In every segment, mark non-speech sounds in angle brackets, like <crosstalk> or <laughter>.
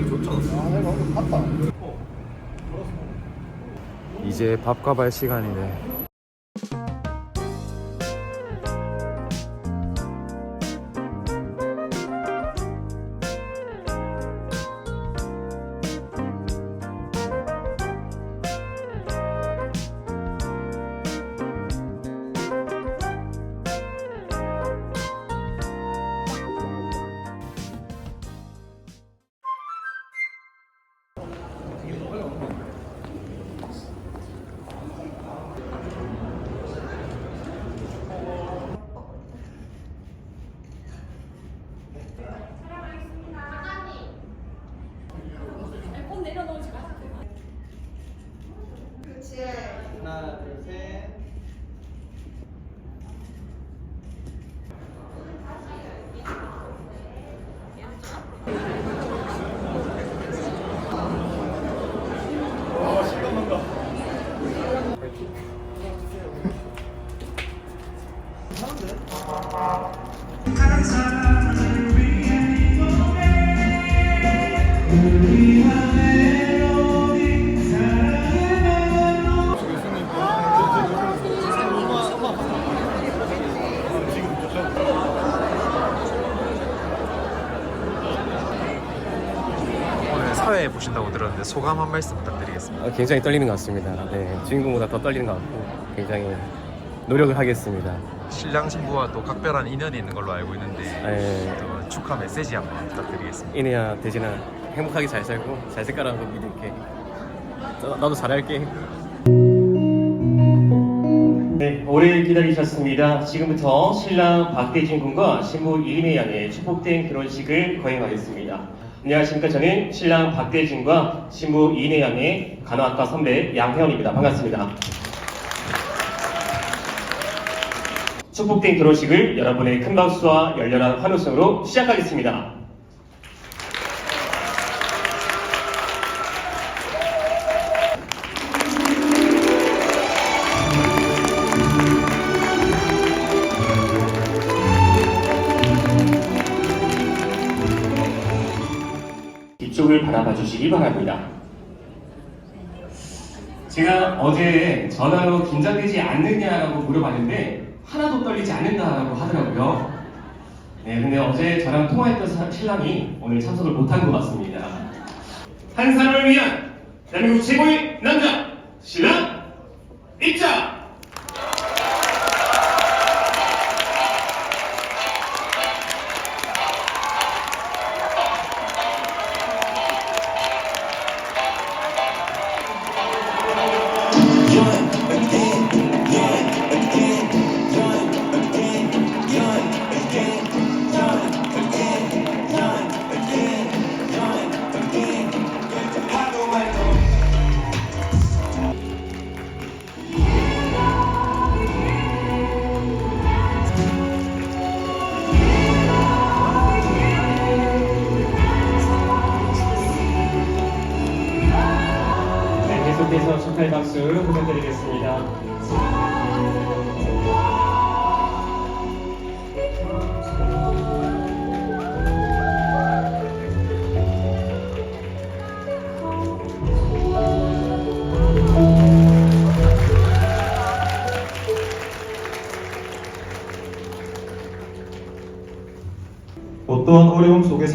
내가 오늘 봤다 이제 밥과 발 시간이네. 들었는데 소감 한 말씀 부탁드리겠습니다. 어, 굉장히 떨리는 것 같습니다. 네, 주인공보다 더 떨리는 것 같고 굉장히 노력을 하겠습니다. 신랑 신부와 또 각별한 인연이 있는 걸로 알고 있는데 네, 또 축하 메시지 한번 부탁드리겠습니다. 이내야 대진아 행복하게 잘 살고 잘 살 거라고 믿을게. 나- 나도 잘할게. 네, 오래 기다리셨습니다. 지금부터 신랑 박대진 군과 신부 이인혜 양의 축복된 결혼식을 거행하겠습니다. 안녕하십니까. 저는 신랑 박대진과 신부 양의 간호학과 선배 양혜원입니다. 반갑습니다. 축복된 결혼식을 여러분의 큰 박수와 열렬한 환호성으로 시작하겠습니다. 이쪽을 바라봐 주시기 바랍니다. 제가 어제 전화로 긴장되지 않느냐라고 물어봤는데 하나도 떨리지 않는다라고 하더라고요. 네, 근데 어제 저랑 통화했던 사- 신랑이 오늘 참석을 못한 것 같습니다. 한 사람을 위한 대한민국 최고의 남자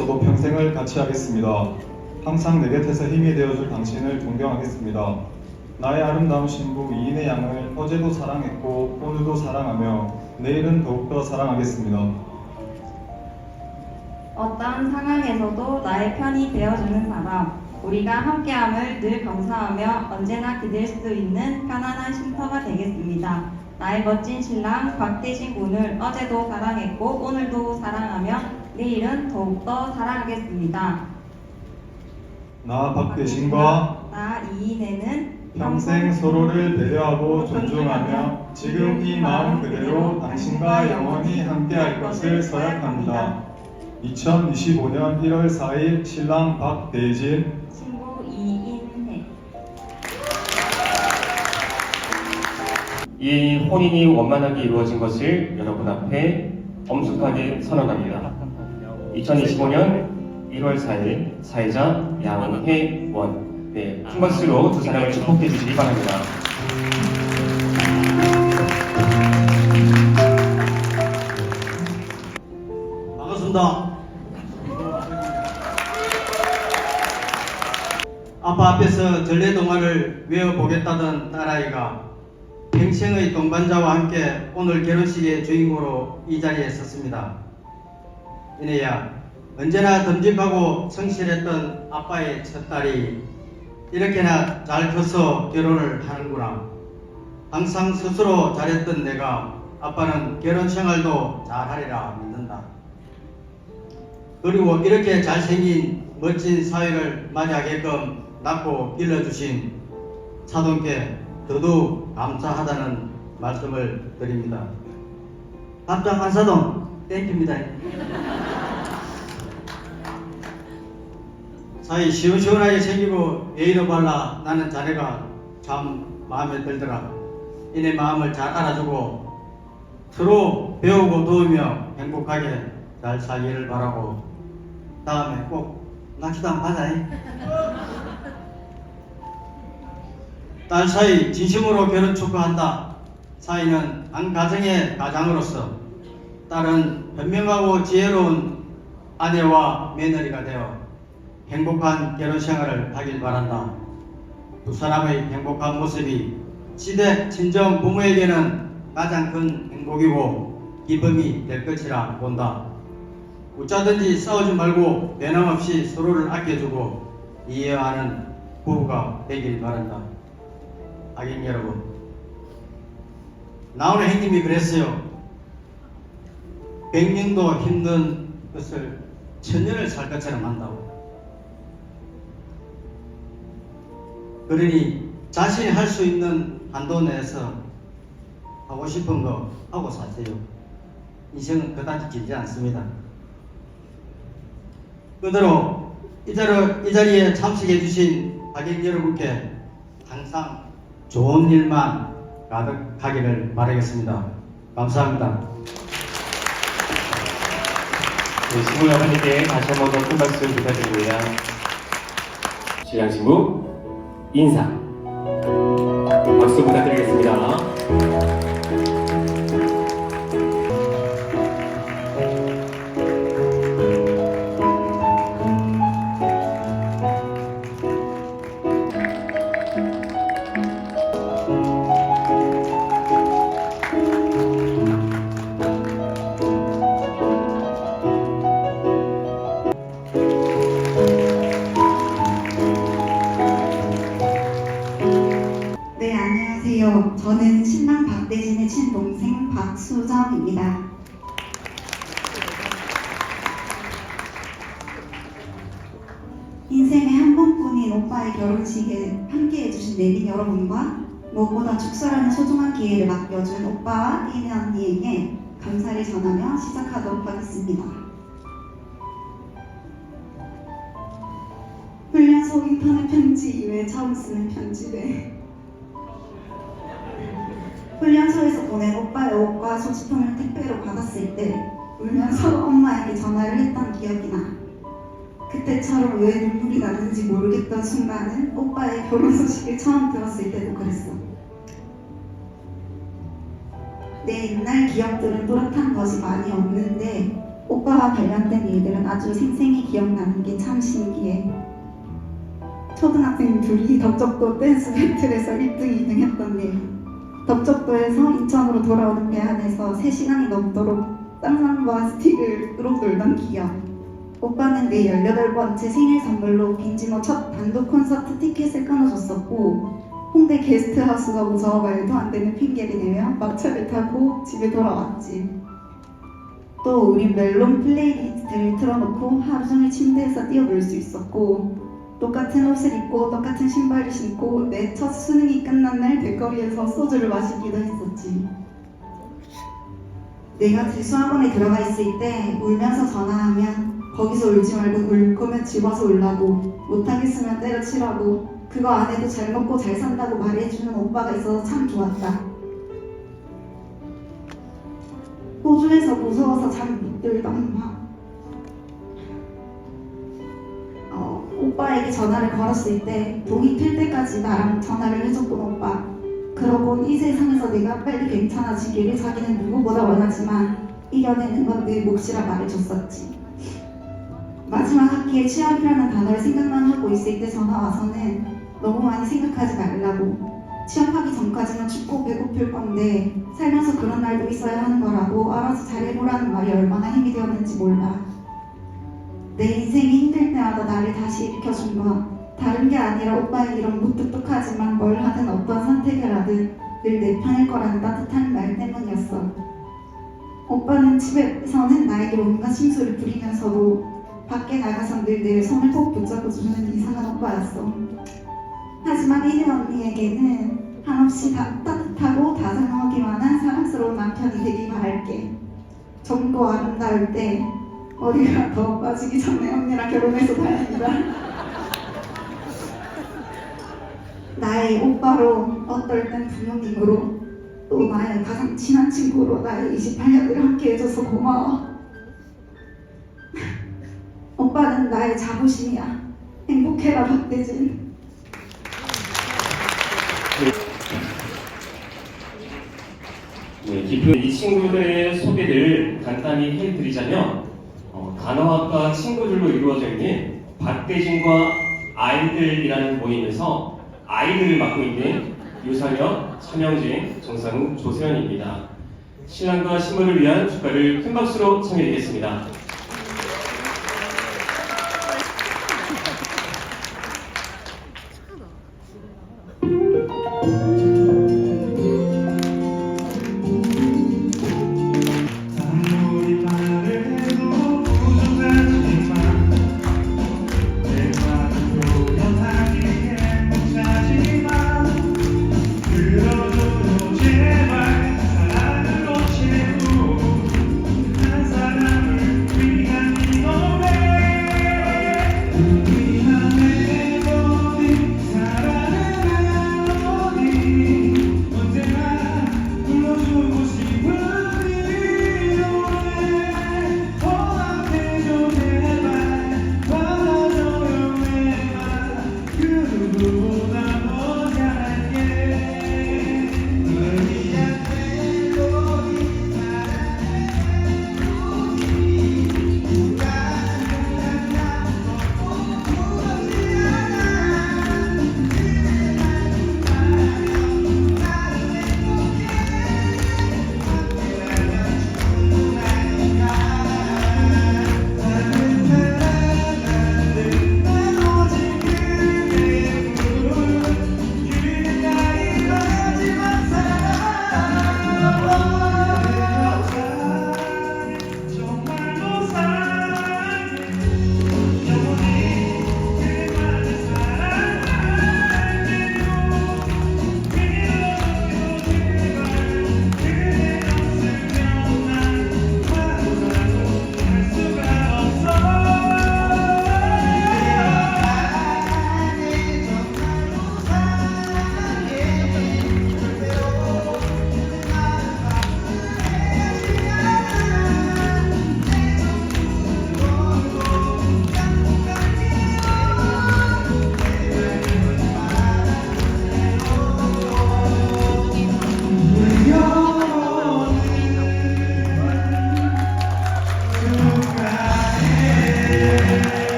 속에서도 평생을 같이 하겠습니다. 항상 내 곁에서 힘이 되어줄 당신을 존경하겠습니다. 나의 아름다운 신부 이인의 양을 어제도 사랑했고 오늘도 사랑하며 내일은 더욱더 사랑하겠습니다. 어떠한 상황에서도 나의 편이 되어주는 사람, 우리가 함께함을 늘 감사하며 언제나 기댈 수 있는 편안한 쉼터가 되겠습니다. 나의 멋진 신랑 박대신 군을 어제도 사랑했고 오늘도 사랑하며 내일은 더욱더 사랑하겠습니다. 나 박대신과 나 이인혜는 평생 서로를 배려하고 존중하며 지금 이 마음 그대로 당신과 영원히 함께할 것을 서약합니다. 2025년 1월 4일 신랑 박대진 친구 이인혜 이 혼인이 원만하게 이루어진 것을 여러분 앞에 엄숙하게 선언합니다. 2025년 1월 4일 사회자 양혜원 네, 큰 박수로 두 사람을 축복해 주시기 바랍니다. 반갑습니다. 아빠 앞에서 전래 동화를 외워보겠다던 딸아이가 평생의 동반자와 함께 오늘 결혼식의 주인공으로 이 자리에 섰습니다. 이내야 언제나 듬직하고 성실했던 아빠의 첫 딸이 이렇게나 잘 커서 결혼을 하는구나. 항상 스스로 잘했던 내가 아빠는 결혼 생활도 잘하리라 믿는다. 그리고 이렇게 잘생긴 멋진 사회를 맞이하게끔 낳고 길러주신 차동께 더더욱 감사하다는 말씀을 드립니다. 합장 한사동 땡깁니다. 사이 시원시원하게 생기고 예의로 발라 나는 자네가 참 마음에 들더라. 이내 마음을 잘 알아주고 서로 배우고 도우며 행복하게 잘 살기를 바라고 다음에 꼭 낚시도 한번 가자. 딸 사이 진심으로 결혼 축하한다. 사이는 한 가정의 가장으로서 딸은 현명하고 지혜로운 아내와 며느리가 되어 행복한 결혼 생활을 하길 바란다. 두 사람의 행복한 모습이 시대 친정 부모에게는 가장 큰 행복이고 기쁨이 될 것이라 본다. 어쩌든지 싸우지 말고 변함없이 서로를 아껴주고 이해하는 부부가 되길 바란다. 악인 여러분, 나오는 행님이 그랬어요. 백년도 힘든 것을 천년을 살 것처럼 한다고. 그러니 자신이 할 수 있는 한도 내에서 하고 싶은 거 하고 사세요. 인생은 그다지 길지 않습니다. 그대로 이, 자리, 이 자리에 참석해 주신 박인 여러분께 항상 좋은 일만 가득하기를 바라겠습니다. 감사합니다. 네, 신부 여러분께 다시 한 번 더 큰 박수 부탁드리고요. 신랑 신부 인사 안녕하세요. 저는 신랑 박대진의 친동생 박수정입니다. 인생의 한 번뿐인 오빠의 결혼식에 함께 해주신 내린 여러분과 무엇보다 축사라는 소중한 기회를 맡겨준 오빠와 이내 언니에게 감사를 전하며 시작하도록 하겠습니다. 훈련소 인터넷 편지 이외에 처음 쓰는 편지래. 훈련소에서 보낸 오빠의 옷과 소지품을 택배로 받았을 때 울면서 <laughs> 엄마에게 전화를 했던 기억이 나. 그때처럼 왜 눈물이 나는지 모르겠던 순간은 오빠의 결혼 소식을 처음 들었을 때도 그랬어. 내 옛날 기억들은 또렷한 것이 많이 없는데 오빠와 관련된 일들은 아주 생생히 기억나는 게 참 신기해. 초등학생 둘이 덕적도 댄스 배틀에서 1등, 2등 했던 일. 덕적도에서 인천으로 돌아오는 배 안에서 3시간이 넘도록 땅랑과 스틱으로 놀던 기억. 오빠는 내 18번째 생일 선물로 빈지노 첫 단독 콘서트 티켓을 끊어줬었고 홍대 게스트하우스가 무서워 말도 안 되는 핑계를 내며 막차를 타고 집에 돌아왔지. 또 우린 멜론 플레이리스트를 틀어놓고 하루 종일 침대에서 뛰어놀 수 있었고 똑같은 옷을 입고 똑같은 신발을 신고 내 첫 수능이 끝난 날 길거리에서 소주를 마시기도 했었지. 내가 재수학원에 들어가 있을 때 울면서 전화하면 거기서 울지 말고 울 거면 집어서 울라고 못하겠으면 때려치라고 그거 안 해도 잘 먹고 잘 산다고 말해주는 오빠가 있어서 참 좋았다. 호주에서 무서워서 잠못 들던 밤 오빠에게 전화를 걸었을 때 동이 틀 때까지 나랑 전화를 해줬던 오빠. 그러곤 이 세상에서 내가 빨리 괜찮아지기를 자기는 누구보다 원하지만 이겨내는 건 내 몫이라 말해줬었지. 마지막 학기에 취업이라는 단어를 생각만 하고 있을 때 전화 와서는 너무 많이 생각하지 말라고 취업하기 전까지는 춥고 배고플 건데 살면서 그런 날도 있어야 하는 거라고 알아서 잘해보라는 말이 얼마나 힘이 되었는지 몰라. 내 인생이 힘들 때마다 나를 다시 일으켜준 건 다른 게 아니라 오빠의 이런 무뚝뚝하지만 뭘 하든 어떤 선택을 하든 늘 내 편일 거라는 따뜻한 말 때문이었어. 오빠는 집에서는 나에게 온갖 심술을 부리면서도 밖에 나가선 늘내 손을 꼭 붙잡아주는 이상한 오빠였어. 하지만 이리 언니에게는 한없이 다, 따뜻하고 다정하기만 한 사랑스러운 남편이 되길 바랄게. 젊고 아름다울 때 어디가 더 빠지기 전에 언니랑 결혼해서 다행이다. 나의 오빠로 어떨 땐 부모님으로 또 나의 가장 친한 친구로 나의 28년을 함께 해줘서 고마워. 오빠는 나의 자부심이야. 행복해라 박대진. 네, 깊은 이 친구들의 소개를 간단히 해드리자면 어, 간호학과 친구들로 이루어져 있는 박대진과 아이들이라는 모임에서 아이들을 맡고 있는 유상혁, 천영진, 정상우, 조세현입니다. 신랑과 신부를 위한 축가를 큰 박수로 청해드리겠습니다.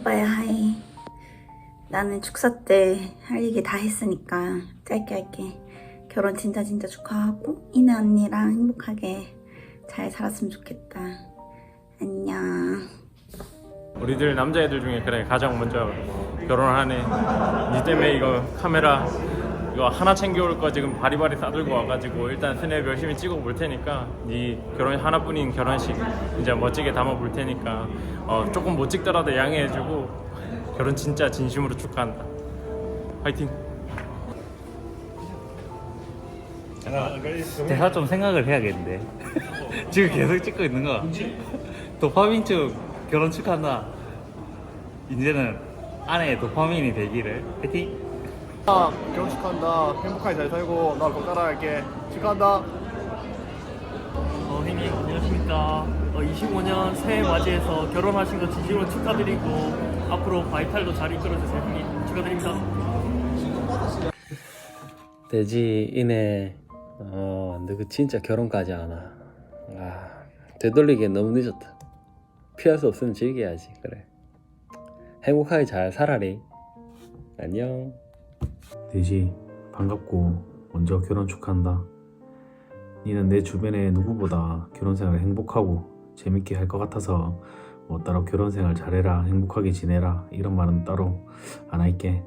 오빠야 하이. 나는 축사 때 할 얘기 다 했으니까 짧게 할게. 결혼 진짜 진짜 축하하고 이나 언니랑 행복하게 잘 살았으면 좋겠다. 안녕. 우리들 남자애들 중에 그래 가장 먼저 결혼하네. 니 때문에 이거 카메라 이거 하나 챙겨올 거 지금 바리바리 싸들고 와가지고 일단 스냅 열심히 찍어 볼 테니까 니 결혼 하나뿐인 결혼식 이제 멋지게 담아 볼 테니까 어, 조금 못 찍더라도 양해해주고 결혼 진짜 진심으로 축하한다. 화이팅! 내가 좀 생각을 해야겠는데. <laughs> 지금 계속 찍고 있는 거. 도파민 쪽 결혼 축하한다. 이제는 아내의 도파민이 되기를. 화이팅 결혼 축하한다. 행복하게 잘 살고 나꼭 따라갈게. 축하한다. 어, 형님 안녕하십니까. 어, 25년 새해 맞이해서 결혼하신 거 진심으로 축하드리고 앞으로 바이탈도 잘 이끌어주세요 형님. 축하드립니다. 돼지 이내 어 너그 진짜 결혼까지 하나. 아 되돌리기엔 너무 늦었다. 피할 수 없으면 즐겨야지 그래. 행복하게 잘 살아리. 안녕 돼지 반갑고 먼저 결혼 축하한다. 니는 내 주변에 누구보다 결혼 생활을 행복하고 재밌게 할 것 같아서 뭐 따로 결혼 생활 잘해라 행복하게 지내라 이런 말은 따로 안 할게.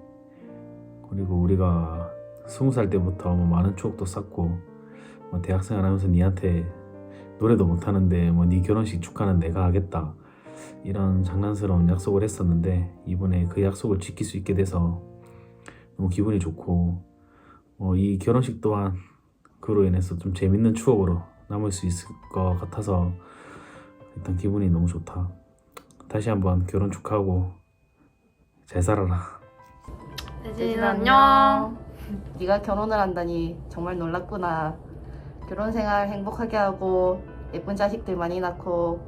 그리고 우리가 스무 살 때부터 뭐 많은 추억도 쌓고 뭐 대학생활 하면서 니한테 노래도 못하는데 뭐 네 결혼식 축하는 내가 하겠다 이런 장난스러운 약속을 했었는데 이번에 그 약속을 지킬 수 있게 돼서 너무 기분이 좋고 어, 이 결혼식 또한 그로 인해서 좀 재밌는 추억으로 남을 수 있을 것 같아서 일단 기분이 너무 좋다. 다시 한번 결혼 축하하고 잘 살아라. 대진 안녕. 네가 결혼을 한다니 정말 놀랐구나. 결혼 생활 행복하게 하고 예쁜 자식들 많이 낳고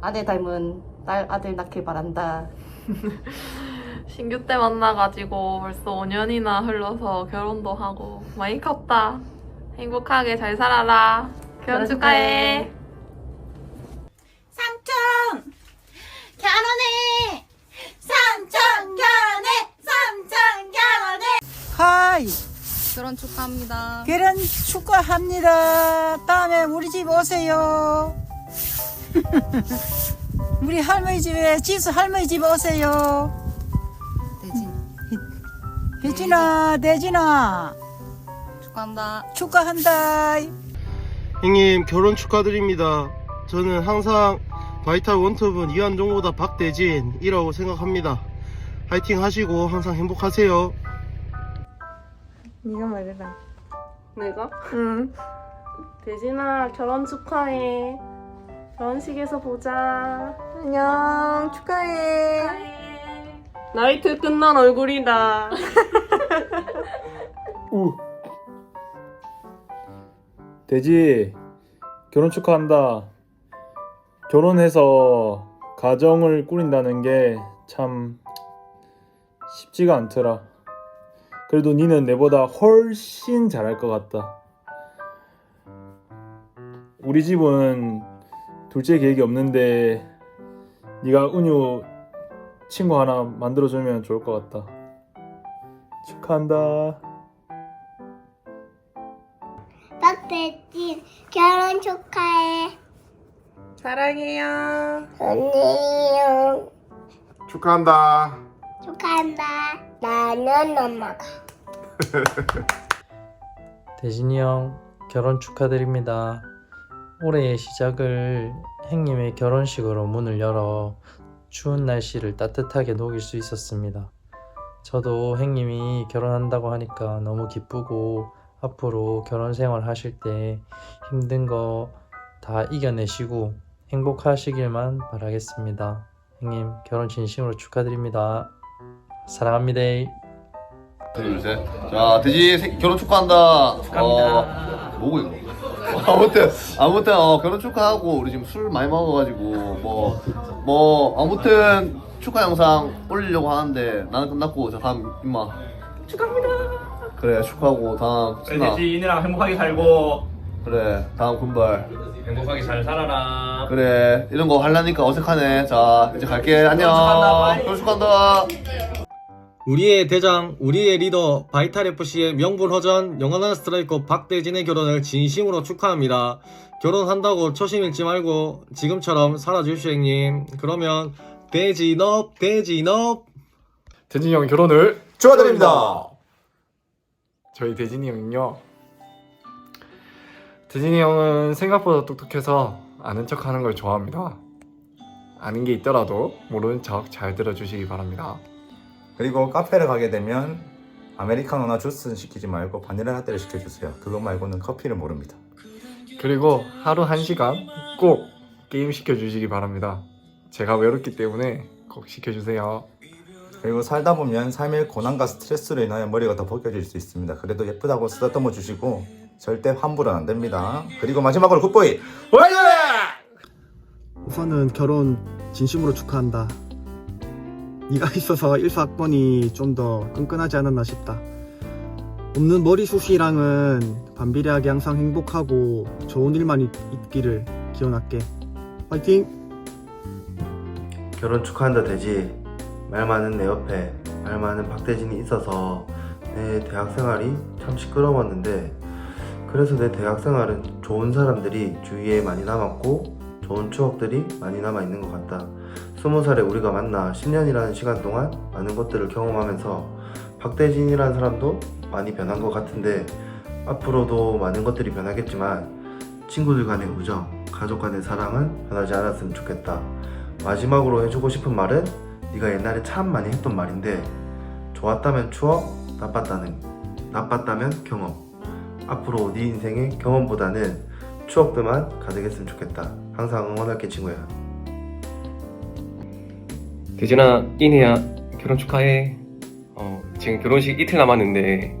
아내 닮은 딸 아들 낳길 바란다. <laughs> 신규 때 만나가지고 벌써 5년이나 흘러서 결혼도 하고 많이 컸다. 행복하게 잘 살아라. 결혼 축하해. 삼촌 결혼해 삼촌 결혼해 삼촌 결혼해 하이 결혼 축하합니다. 결혼 축하합니다. 다음에 우리 집 오세요. <laughs> 우리 할머니 집에 지수 할머니 집 오세요. 대진 대진아 대진아 축하한다. 축하한다. 형님 결혼 축하드립니다. 저는 항상 바이탈 원톱은 이한종보다 박대진이라고 생각합니다. 화이팅 하시고 항상 행복하세요. 네가 말해라. 내가? 응. 대진아 결혼 축하해. 결혼식에서 보자. 안녕. 축하해. 나이트 끝난 얼굴이다. <laughs> 우 돼지 결혼 축하한다. 결혼해서 가정을 꾸린다는 게 참 쉽지가 않더라. 그래도 니는 내보다 훨씬 잘할 것 같다. 우리 집은 둘째 계획이 없는데 네가 은유 친구 하나 만들어주면 좋을 것 같다. 축하한다. 결혼 축하해. 사랑해요. 언니요. 축하한다. 축하한다. 나는 엄마가. <laughs> 대진이 형 결혼 축하드립니다. 올해의 시작을 행님의 결혼식으로 문을 열어 추운 날씨를 따뜻하게 녹일 수 있었습니다. 저도 행님이 결혼한다고 하니까 너무 기쁘고 앞으로 결혼 생활 하실 때 힘든 거 다 이겨내시고 행복하시길만 바라겠습니다. 행님 결혼 진심으로 축하드립니다. 사랑합니다. 둘, 셋. 자, 돼지 생- 결혼 축하한다. 축하합니다. 어, 뭐고 이거? <laughs> 아무튼 아무튼 어, 결혼 축하하고 우리 지금 술 많이 먹어가지고 뭐 뭐 아무튼 축하 영상 올리려고 하는데 나는 끝났고 자 다음 임마 축하합니다. 그래 축하하고 다음 승아. 이네랑 행복하게 살고 그래 다음 군발. 행복하게 잘 살아라. 그래 이런 거 하려니까 어색하네. 자 이제 갈게 안녕. 결혼 축하한다. 우리의 대장, 우리의 리더 바이탈 FC의 명분 허전 영원한 스트라이커 박대진의 결혼을 진심으로 축하합니다. 결혼한다고 초심 잃지 말고 지금처럼 살아주십시오 형님. 그러면 대진업 대진업 대진이 형 결혼을 축하드립니다. 저희 대진이 형은요. 대진이 형은 생각보다 똑똑해서 아는 척 하는 걸 좋아합니다. 아는 게 있더라도 모르는 척 잘 들어주시기 바랍니다. 그리고 카페를 가게 되면 아메리카노나 주스는 시키지 말고 바닐라 라떼를 시켜주세요. 그거 말고는 커피를 모릅니다. 그리고 하루 한 시간 꼭 게임 시켜주시기 바랍니다. 제가 외롭기 때문에 꼭 시켜주세요. 그리고 살다 보면 삶의 고난과 스트레스로 인하여 머리가 더 벗겨질 수 있습니다. 그래도 예쁘다고 쓰다듬어 주시고 절대 환불은 안 됩니다. 그리고 마지막으로 굿보이! 우선은 결혼 진심으로 축하한다. 네가 있어서 일사학번이 좀 더 끈끈하지 않았나 싶다. 없는 머리숱이랑은 반비례하게 항상 행복하고 좋은 일만 있, 있기를 기원할게. 화이팅! 결혼 축하한다 되지 말 많은 내 옆에 말 많은 박대진이 있어서 내 대학 생활이 참 시끄러웠는데 그래서 내 대학 생활은 좋은 사람들이 주위에 많이 남았고 좋은 추억들이 많이 남아 있는 것 같다. 스무 살에 우리가 만나 10년이라는 시간 동안 많은 것들을 경험하면서 박대진이라는 사람도 많이 변한 것 같은데 앞으로도 많은 것들이 변하겠지만 친구들 간의 우정, 가족 간의 사랑은 변하지 않았으면 좋겠다. 마지막으로 해주고 싶은 말은 네가 옛날에 참 많이 했던 말인데 좋았다면 추억, 나빴다는 나빴다면 경험. 앞으로 네 인생의 경험보다는 추억들만 가득했으면 좋겠다. 항상 응원할게 친구야. 대진아, 이내야 결혼 축하해. 어, 지금 결혼식 이틀 남았는데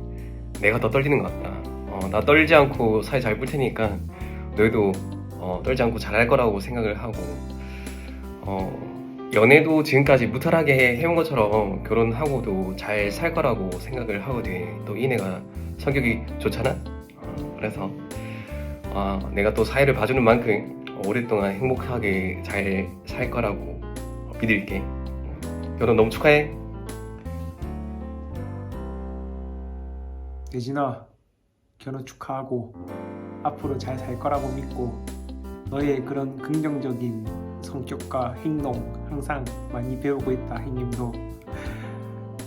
내가 더 떨리는 것 같다. 어, 나 떨지 않고 사회 잘볼 테니까 너희도 어, 떨지 않고 잘할 거라고 생각을 하고 어, 연애도 지금까지 무탈하게 해온 것처럼 결혼하고도 잘 살 거라고 생각을 하거든. 또 이내가 성격이 좋잖아. 어, 그래서 아, 내가 또 사회를 봐주는 만큼 오랫동안 행복하게 잘 살 거라고 믿을게. 결혼 너무 축하해. 대진아 결혼 축하하고 앞으로 잘 살 거라고 믿고 너의 그런 긍정적인 성격과 행동 항상 많이 배우고 있다 형님도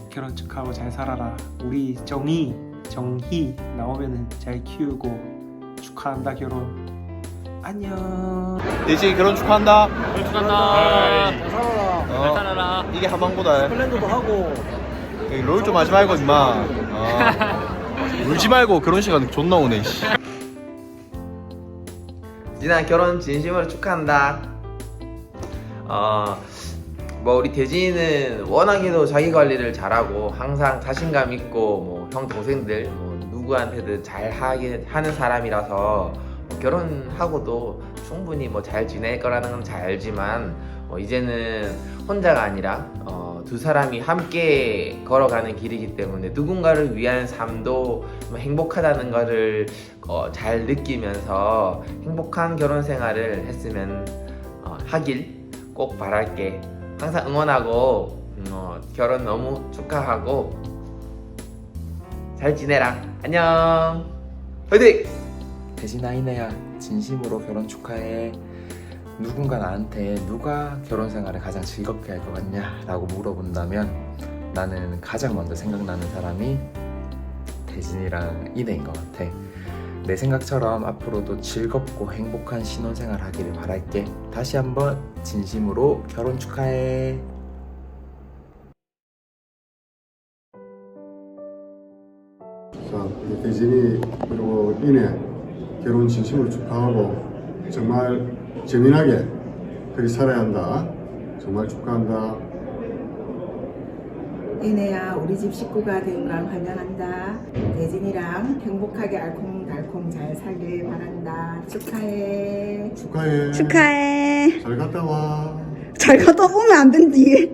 결혼 축하하고 잘 살아라 우리 정희 정희 나오면은 잘 키우고 축하한다 결혼 안녕 대지 결혼 축하한다. 결혼 축하한다 잘 살아라. 잘 살아라. 이게 하방보다. 플랜도도 하고 롤좀 하지 말고 임마. <laughs> 울지 말고 결혼 시간 존나 오네. 진아 결혼 진심으로 축하한다. 어, 뭐 우리 대진이는 워낙에도 자기 관리를 잘하고 항상 자신감 있고 뭐 형 동생들 뭐 누구한테든 잘 하게 하는 사람이라서 뭐 결혼하고도 충분히 뭐 잘 지낼 거라는 건 잘 알지만 뭐 이제는 혼자가 아니라 어, 두 사람이 함께 걸어가는 길이기 때문에 누군가를 위한 삶도 뭐 행복하다는 것을 어, 잘 느끼면서 행복한 결혼 생활을 했으면 어, 하길 꼭 바랄게. 항상 응원하고 어, 결혼 너무 축하하고 잘 지내라. 안녕. 화이팅! 대진아 이내야 진심으로 결혼 축하해 누군가 나한테 누가 결혼 생활을 가장 즐겁게 할 것 같냐 라고 물어본다면 나는 가장 먼저 생각나는 사람이 대진이랑 이내인 것 같아 내 생각처럼 앞으로도 즐겁고 행복한 신혼생활 하기를 바랄게 다시 한번 진심으로 결혼 축하해 자, 대진이 그리고 이내 결혼 진심으로 축하하고 정말 재미나게 그리 살아야 한다. 정말 축하한다. 이내야 우리 집 식구가 된걸 환영한다. 대진이랑 행복하게 알콩달콩 잘 살길 바란다. 축하해. 축하해. 축하해. 잘 갔다 와. 잘 갔다 오면 안 된디.